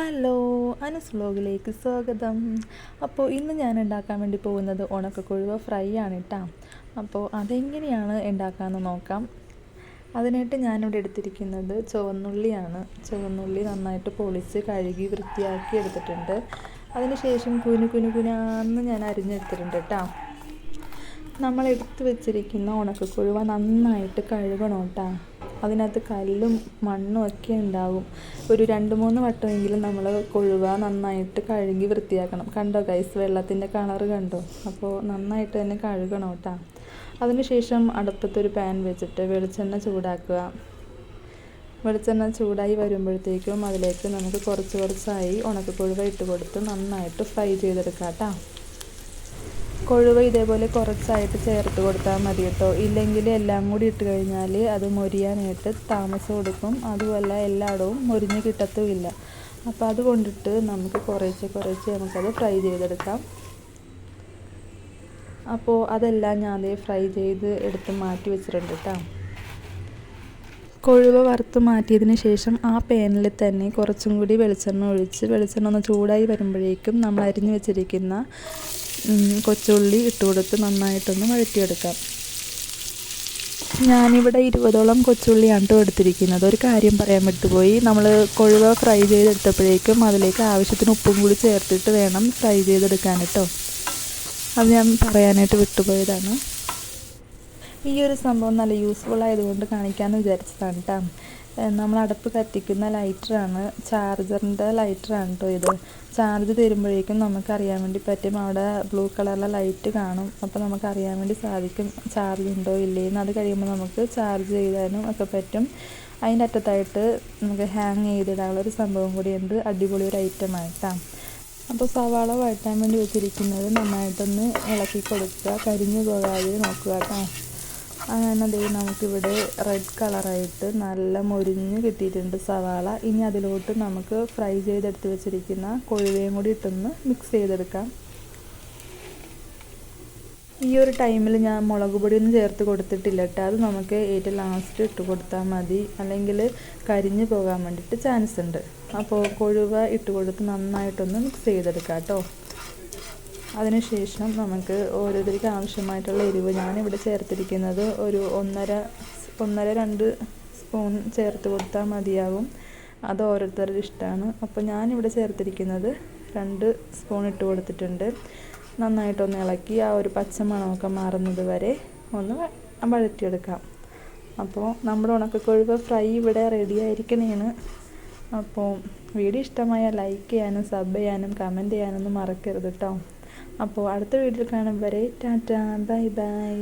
Hello Anas വ്ലോഗിലേക്ക് സ്വാഗതം. അപ്പോൾ ഇന്ന് ഞാൻ ഉണ്ടാക്കാൻ വേണ്ടി പോകുന്നത് ഉണക്കക്കൊഴുവ ഫ്രൈ ആണ് കേട്ടോ അപ്പോൾ അതെങ്ങനെയാണ് ഉണ്ടാക്കാമെന്ന് നോക്കാം. അതിനായിട്ട് ഞാനിവിടെ എടുത്തിരിക്കുന്നത് ചുവന്നുള്ളിയാണ്. ചുവന്നുള്ളി നന്നായിട്ട് പൊളിച്ച് കഴുകി വൃത്തിയാക്കി എടുത്തിട്ടുണ്ട്. അതിനുശേഷം കുനു കുനു കുനാന്ന് ഞാൻ അരിഞ്ഞെടുത്തിട്ടുണ്ട് കേട്ടോ നമ്മൾ എടുത്തു വെച്ചിരിക്കുന്ന ഉണക്കക്കൊഴുവ നന്നായിട്ട് കഴുകണം കേട്ടോ അതിനകത്ത് കല്ലും മണ്ണും ഒക്കെ ഉണ്ടാകും. ഒരു രണ്ട് മൂന്ന് വട്ടമെങ്കിലും നമ്മൾ കൊഴുവ നന്നായിട്ട് കഴുകി വൃത്തിയാക്കണം. കണ്ടോ ഗൈസ് വെള്ളത്തിന്റെ കളർ കണ്ടോ? അപ്പോൾ നന്നായിട്ട് തന്നെ കഴുകണം കേട്ടോ. അതിനുശേഷം അടുപ്പത്തൊരു പാൻ വെച്ചിട്ട് വെളിച്ചെണ്ണ ചൂടാക്കുക. വെളിച്ചെണ്ണ ചൂടായി വരുമ്പോഴത്തേക്കും അതിലേക്ക് നമുക്ക് കുറച്ച് കുറച്ചായി ഉണക്കക്കൊഴുവ ഇട്ട് കൊടുത്ത് നന്നായിട്ട് ഫ്രൈ ചെയ്തെടുക്കാം കേട്ടോ. കൊഴുവ ഇതേപോലെ കുറച്ചായിട്ട് ചേർത്ത് കൊടുത്താൽ മതി കേട്ടോ. ഇല്ലെങ്കിൽ എല്ലാം കൂടി ഇട്ട് കഴിഞ്ഞാൽ അത് മൊരിയാനായിട്ട് താമസം കൊടുക്കും അതുമല്ല എല്ലായിടവും മൊരിഞ്ഞ് കിട്ടത്തുമില്ല. അപ്പോൾ അതുകൊണ്ടിട്ട് നമുക്ക് കുറേശ്ശെ കുറേശ്ശെ നമുക്കത് ഫ്രൈ ചെയ്തെടുക്കാം. അപ്പോൾ അതെല്ലാം ഞാൻ അതേ ഫ്രൈ ചെയ്ത് എടുത്ത് മാറ്റി വെച്ചിട്ടുണ്ട് കേട്ടോ. കൊഴുവ വറുത്ത് മാറ്റിയതിന് ശേഷം ആ പാനിൽ തന്നെ കുറച്ചും കൂടി വെളിച്ചെണ്ണ ഒഴിച്ച് വെളിച്ചെണ്ണ ഒന്ന് ചൂടായി വരുമ്പോഴേക്കും നമ്മൾ അരിഞ്ഞു വെച്ചിരിക്കുന്ന കൊച്ചുള്ളി ഇട്ട് കൊടുത്ത് നന്നായിട്ടൊന്ന് വഴറ്റിയെടുക്കാം. ഞാനിവിടെ ഇരുപതോളം കൊച്ചുള്ളിയാണ് കേട്ടോ എടുത്തിരിക്കുന്നത്. ഒരു കാര്യം പറയാൻ വിട്ടുപോയി. നമ്മൾ കൊഴുവ ഫ്രൈ ചെയ്തെടുത്തപ്പോഴേക്കും അതിലേക്ക് ആവശ്യത്തിന് ഉപ്പും കൂടി ചേർത്തിട്ട് വേണം ഫ്രൈ ചെയ്തെടുക്കാൻ കേട്ടോ അത് ഞാൻ പറയാനായിട്ട് വിട്ടുപോയതാണ്. ഈ ഒരു സംഭവം നല്ല യൂസ്ഫുൾ ആയതുകൊണ്ട് കാണിക്കാമെന്ന് വിചാരിച്ചതാണ് കേട്ടോ നമ്മൾ അടുപ്പ് കത്തിക്കുന്ന ലൈറ്ററാണ് ചാർജറിന്റെ ലൈറ്ററാണ് കേട്ടോ ഇത്. ചാർജ് തരുമ്പോഴേക്കും നമുക്കറിയാൻ വേണ്ടി പറ്റും അവിടെ ബ്ലൂ കളറിലെ ലൈറ്റ് കാണും. അപ്പോൾ നമുക്കറിയാൻ വേണ്ടി സാധിക്കും ചാർജ് ഉണ്ടോ ഇല്ലേന്ന്. അത് കഴിയുമ്പോൾ നമുക്ക് ചാർജ് ചെയ്താലും ഒക്കെ പറ്റും. അതിന്റെ അറ്റത്തായിട്ട് നമുക്ക് ഹാങ് ചെയ്തിടാനുള്ള ഒരു സംഭവം കൂടി ഉണ്ട്. അടിപൊളി ഒരു ഐറ്റമായിട്ടാണ് അപ്പോൾ സവാള വഴറ്റാൻ വേണ്ടി വെച്ചിരിക്കുന്നത് നന്നായിട്ടൊന്ന് ഇളക്കി കൊടുക്കുക. കരിഞ്ഞു പോകാതെ നോക്കുക കേട്ടോ അങ്ങനെ ദേ നമുക്കിവിടെ റെഡ് കളറായിട്ട് നല്ല മുരിഞ്ഞ് കിട്ടിയിട്ടുണ്ട് സവാള. ഇനി അതിലോട്ട് നമുക്ക് ഫ്രൈ ചെയ്തെടുത്ത് വെച്ചിരിക്കുന്ന കൊഴുവയും കൂടി ഇട്ടൊന്ന് മിക്സ് ചെയ്തെടുക്കാം. ഈ ഒരു ടൈമിൽ ഞാൻ മുളക് പൊടിയൊന്നും ചേർത്ത് കൊടുത്തിട്ടില്ല കേട്ടോ അത് നമുക്ക് ഏറ്റവും ലാസ്റ്റ് ഇട്ട് കൊടുത്താൽ മതി. അല്ലെങ്കിൽ കരിഞ്ഞു പോകാൻ വേണ്ടിയിട്ട് ചാൻസ് ഉണ്ട്. അപ്പോൾ കൊഴുവ ഇട്ട് കൊടുത്ത് നന്നായിട്ടൊന്ന് മിക്സ് ചെയ്തെടുക്കാം കേട്ടോ അതിനുശേഷം നമുക്ക് ഓരോരുത്തർക്ക് ആവശ്യമായിട്ടുള്ള എരിവ്. ഞാനിവിടെ ചേർത്തിരിക്കുന്നത് ഒരു ഒന്നര ഒന്നര രണ്ട് സ്പൂൺ ചേർത്ത് കൊടുത്താൽ മതിയാകും. അത് ഓരോരുത്തരുടെ ഇഷ്ടമാണ്. അപ്പോൾ ഞാനിവിടെ ചേർത്തിരിക്കുന്നത് രണ്ട് സ്പൂൺ ഇട്ട് കൊടുത്തിട്ടുണ്ട്. നന്നായിട്ടൊന്ന് ഇളക്കി ആ ഒരു പച്ചമണമൊക്കെ മാറുന്നത് വരെ ഒന്ന് വഴറ്റിയെടുക്കാം. അപ്പോൾ നമ്മുടെ ഉണക്കക്കൊഴുവ് ഫ്രൈ ഇവിടെ റെഡി ആയിരിക്കണേണ്. അപ്പോൾ വീഡിയോ ഇഷ്ടമായ ലൈക്ക് ചെയ്യാനും സബ് ചെയ്യാനും കമന്റ് ചെയ്യാനൊന്നും മറക്കരുത് കേട്ടോ അപ്പോൾ അടുത്ത വീഡിയോയിൽ കാണും വരെ ടാറ്റാ ബൈ ബൈ.